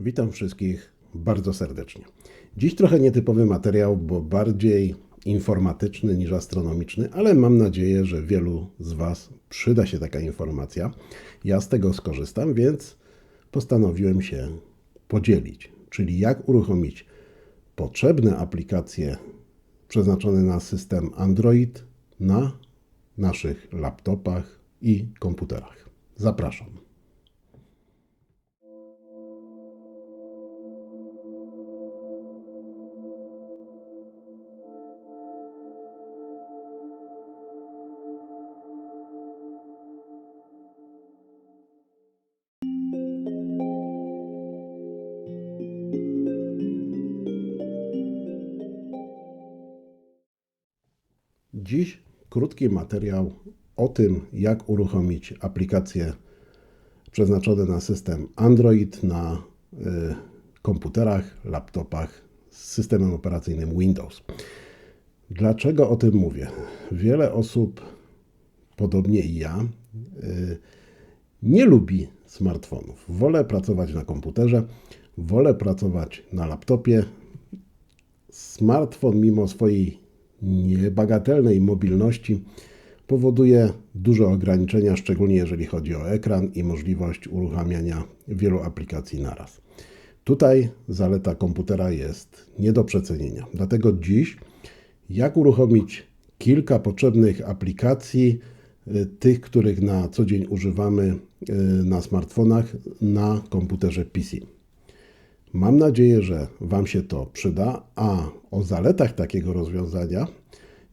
Witam wszystkich bardzo serdecznie. Dziś trochę nietypowy materiał, bo bardziej informatyczny niż astronomiczny, ale mam nadzieję, że wielu z Was przyda się taka informacja. Ja z tego skorzystam, więc postanowiłem się podzielić, czyli jak uruchomić potrzebne aplikacje przeznaczone na system Android na naszych laptopach i komputerach. Zapraszam. Dziś krótki materiał o tym, jak uruchomić aplikacje przeznaczone na system Android na y, komputerach, laptopach z systemem operacyjnym Windows. Dlaczego o tym mówię? Wiele osób, podobnie i ja, y, nie lubi smartfonów. Wolę pracować na komputerze, wolę pracować na laptopie. Smartfon, mimo swojej niebagatelnej mobilności, powoduje duże ograniczenia, szczególnie jeżeli chodzi o ekran i możliwość uruchamiania wielu aplikacji naraz. Tutaj zaleta komputera jest nie do przecenienia. Dlatego dziś, jak uruchomić kilka potrzebnych aplikacji, y, tych, których na co dzień używamy y, na smartfonach, na komputerze PC. Mam nadzieję, że Wam się to przyda, a o zaletach takiego rozwiązania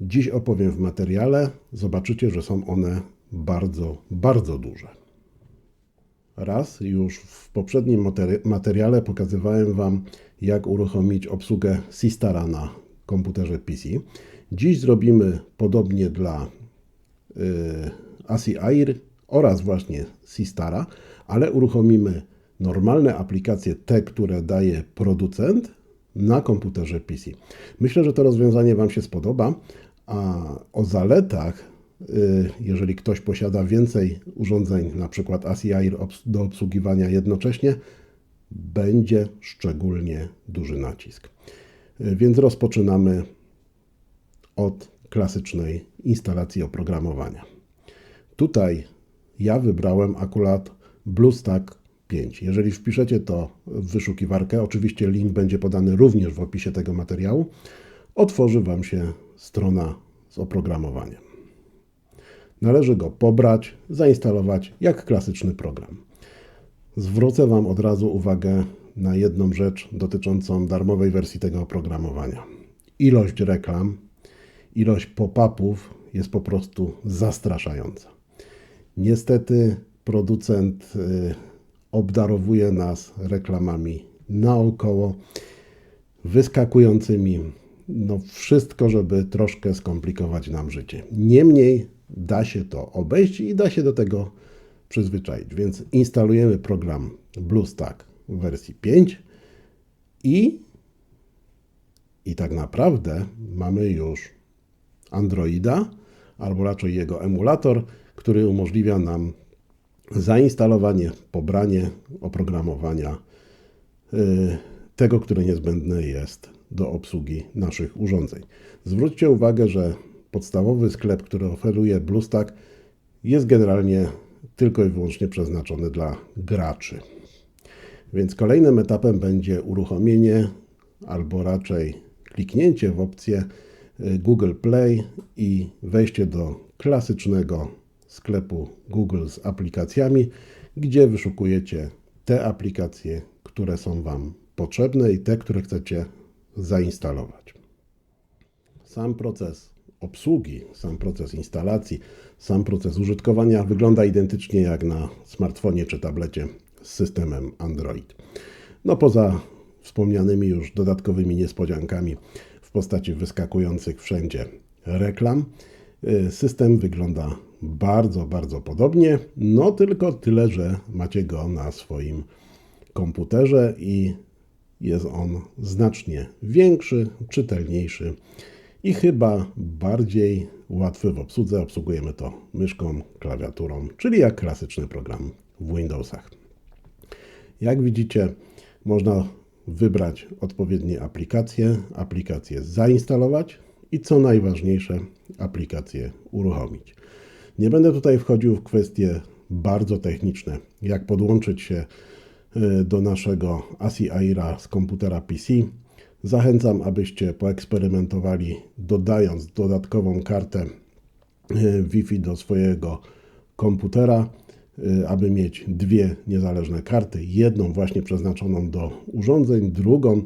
dziś opowiem w materiale. Zobaczycie, że są one bardzo, bardzo duże. Raz już w poprzednim materiale pokazywałem Wam, jak uruchomić obsługę Sistara na komputerze PC. Dziś zrobimy podobnie dla yy, ASI Air oraz właśnie Sistara, ale uruchomimy normalne aplikacje, te, które daje producent, na komputerze PC. Myślę, że to rozwiązanie Wam się spodoba, a o zaletach, y, jeżeli ktoś posiada więcej urządzeń, na przykład Air do obsługiwania jednocześnie, będzie szczególnie duży nacisk. Y, więc rozpoczynamy od klasycznej instalacji oprogramowania. Tutaj ja wybrałem akurat BlueStack 5. Jeżeli wpiszecie to w wyszukiwarkę, oczywiście link będzie podany również w opisie tego materiału, otworzy Wam się strona z oprogramowaniem. Należy go pobrać, zainstalować jak klasyczny program. Zwrócę Wam od razu uwagę na jedną rzecz dotyczącą darmowej wersji tego oprogramowania. Ilość reklam, ilość pop-upów jest po prostu zastraszająca. Niestety producent y, obdarowuje nas reklamami naokoło, wyskakującymi. No wszystko, żeby troszkę skomplikować nam życie. Niemniej da się to obejść i da się do tego przyzwyczaić. Więc instalujemy program BlueStack w wersji 5 i, i tak naprawdę mamy już Androida, albo raczej jego emulator, który umożliwia nam zainstalowanie, pobranie oprogramowania y, tego, które niezbędne jest do obsługi naszych urządzeń. Zwróćcie uwagę, że podstawowy sklep, który oferuje BlueStack, jest generalnie tylko i wyłącznie przeznaczony dla graczy. Więc kolejnym etapem będzie uruchomienie albo raczej kliknięcie w opcję y, Google Play i wejście do klasycznego sklepu Google z aplikacjami, gdzie wyszukujecie te aplikacje, które są Wam potrzebne i te, które chcecie zainstalować. Sam proces obsługi, sam proces instalacji, sam proces użytkowania wygląda identycznie jak na smartfonie czy tablecie z systemem Android. No poza wspomnianymi już dodatkowymi niespodziankami w postaci wyskakujących wszędzie reklam, y, system wygląda bardzo, bardzo podobnie, no tylko tyle, że macie go na swoim komputerze i jest on znacznie większy, czytelniejszy i chyba bardziej łatwy w obsłudze. Obsługujemy to myszką, klawiaturą, czyli jak klasyczny program w Windowsach. Jak widzicie, Można wybrać odpowiednie aplikacje, aplikacje zainstalować i co najważniejsze, aplikację uruchomić. Nie będę tutaj wchodził w kwestie bardzo techniczne, jak podłączyć się y, do naszego ASI Aira z komputera PC. Zachęcam, abyście poeksperymentowali, dodając dodatkową kartę y, Wi-Fi do swojego komputera, y, aby mieć dwie niezależne karty. Jedną właśnie przeznaczoną do urządzeń, drugą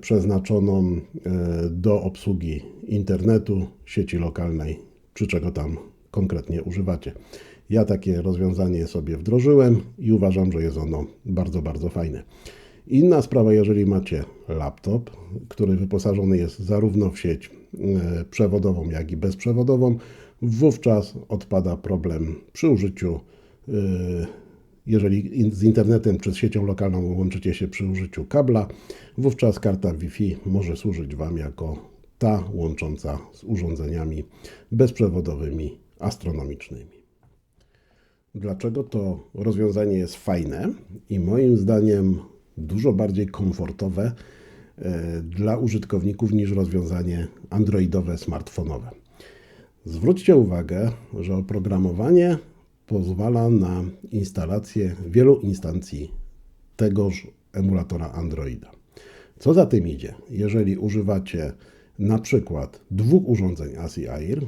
przeznaczoną do obsługi internetu, sieci lokalnej, czy czego tam konkretnie używacie. Ja takie rozwiązanie sobie wdrożyłem i uważam, że jest ono bardzo, bardzo fajne. Inna sprawa, jeżeli macie laptop, który wyposażony jest zarówno w sieć e, przewodową, jak i bezprzewodową, wówczas odpada problem przy użyciu, e, jeżeli z internetem czy z siecią lokalną łączycie się przy użyciu kabla, wówczas karta Wi-Fi może służyć Wam jako ta łącząca z urządzeniami bezprzewodowymi astronomicznymi. Dlaczego to rozwiązanie jest fajne i moim zdaniem dużo bardziej komfortowe e, dla użytkowników niż rozwiązanie androidowe, smartfonowe? Zwróćcie uwagę, że oprogramowanie pozwala na instalację wielu instancji tegoż emulatora Androida. Co za tym idzie? Jeżeli używacie na przykład dwóch urządzeń ASI Air,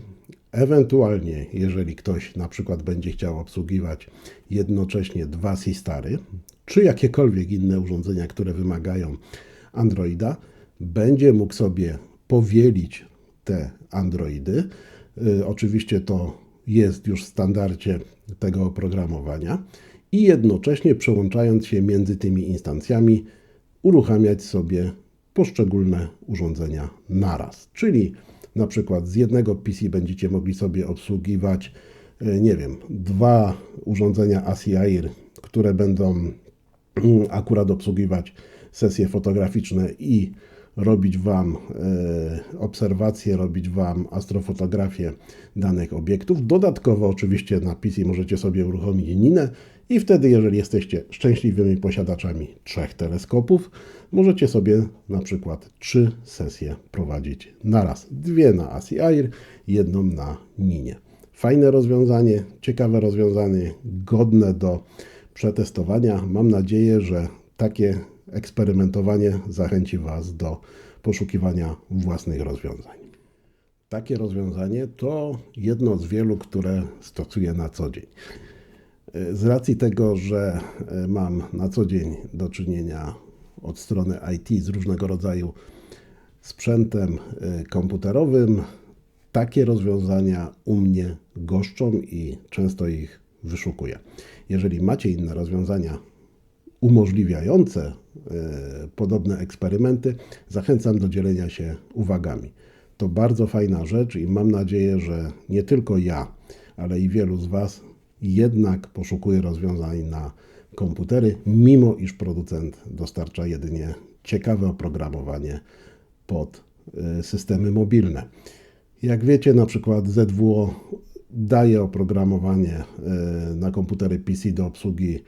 Ewentualnie, jeżeli ktoś na przykład będzie chciał obsługiwać jednocześnie dwa Sistary, czy jakiekolwiek inne urządzenia, które wymagają Androida, będzie mógł sobie powielić te Androidy. Y, oczywiście to jest już w standardzie tego oprogramowania i jednocześnie przełączając się między tymi instancjami, uruchamiać sobie poszczególne urządzenia naraz. Czyli na przykład z jednego PC będziecie mogli sobie obsługiwać, e, nie wiem, dwa urządzenia ASI Air, które będą mm, akurat obsługiwać sesje fotograficzne i robić Wam e, obserwacje, robić Wam astrofotografię danych obiektów. Dodatkowo oczywiście na PC możecie sobie uruchomić Ninę i wtedy, jeżeli jesteście szczęśliwymi posiadaczami trzech teleskopów, możecie sobie na przykład trzy sesje prowadzić naraz. Dwie na ASI Air, jedną na Ninie. Fajne rozwiązanie, ciekawe rozwiązanie, godne do przetestowania. Mam nadzieję, że takie eksperymentowanie zachęci Was do poszukiwania własnych rozwiązań. Takie rozwiązanie to jedno z wielu, które stosuję na co dzień. Z racji tego, że mam na co dzień do czynienia od strony IT z różnego rodzaju sprzętem komputerowym, takie rozwiązania u mnie goszczą i często ich wyszukuję. Jeżeli macie inne rozwiązania umożliwiające e, podobne eksperymenty, zachęcam do dzielenia się uwagami. To bardzo fajna rzecz i mam nadzieję, że nie tylko ja, ale i wielu z Was jednak poszukuje rozwiązań na komputery, mimo iż producent dostarcza jedynie ciekawe oprogramowanie pod e, systemy mobilne. Jak wiecie, na przykład ZWO daje oprogramowanie e, na komputery PC do obsługi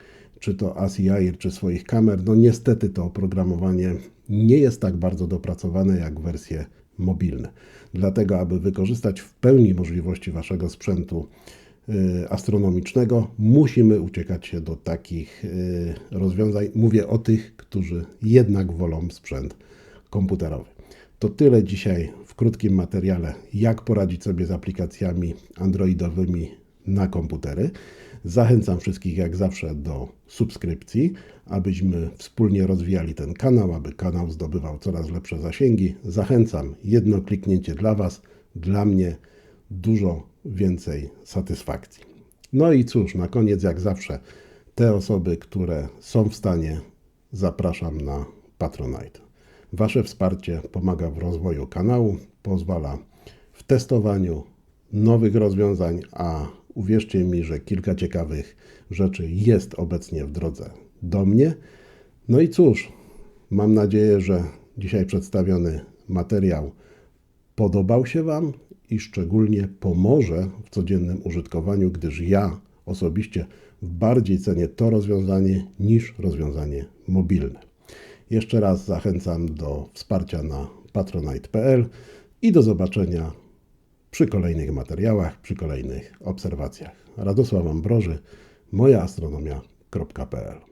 czy to ASI Air, czy swoich kamer, no niestety to oprogramowanie nie jest tak bardzo dopracowane jak wersje mobilne. Dlatego, aby wykorzystać w pełni możliwości Waszego sprzętu astronomicznego, musimy uciekać się do takich y, rozwiązań. Mówię o tych, którzy jednak wolą sprzęt komputerowy. To tyle dzisiaj w krótkim materiale, jak poradzić sobie z aplikacjami androidowymi na komputery. Zachęcam wszystkich jak zawsze do subskrypcji, abyśmy wspólnie rozwijali ten kanał, aby kanał zdobywał coraz lepsze zasięgi. Zachęcam, jedno kliknięcie dla Was, dla mnie dużo więcej satysfakcji. No i cóż, na koniec jak zawsze, te osoby, które są w stanie, zapraszam na Patronite. Wasze wsparcie pomaga w rozwoju kanału, pozwala w testowaniu nowych rozwiązań, a Uwierzcie mi, że kilka ciekawych rzeczy jest obecnie w drodze do mnie. No i cóż, mam nadzieję, że dzisiaj przedstawiony materiał podobał się Wam i szczególnie pomoże w codziennym użytkowaniu, gdyż ja osobiście bardziej cenię to rozwiązanie niż rozwiązanie mobilne. Jeszcze raz zachęcam do wsparcia na patronite.pl i do zobaczenia przy kolejnych materiałach, przy kolejnych obserwacjach. Radosław Ambroży, mojaastronomia.pl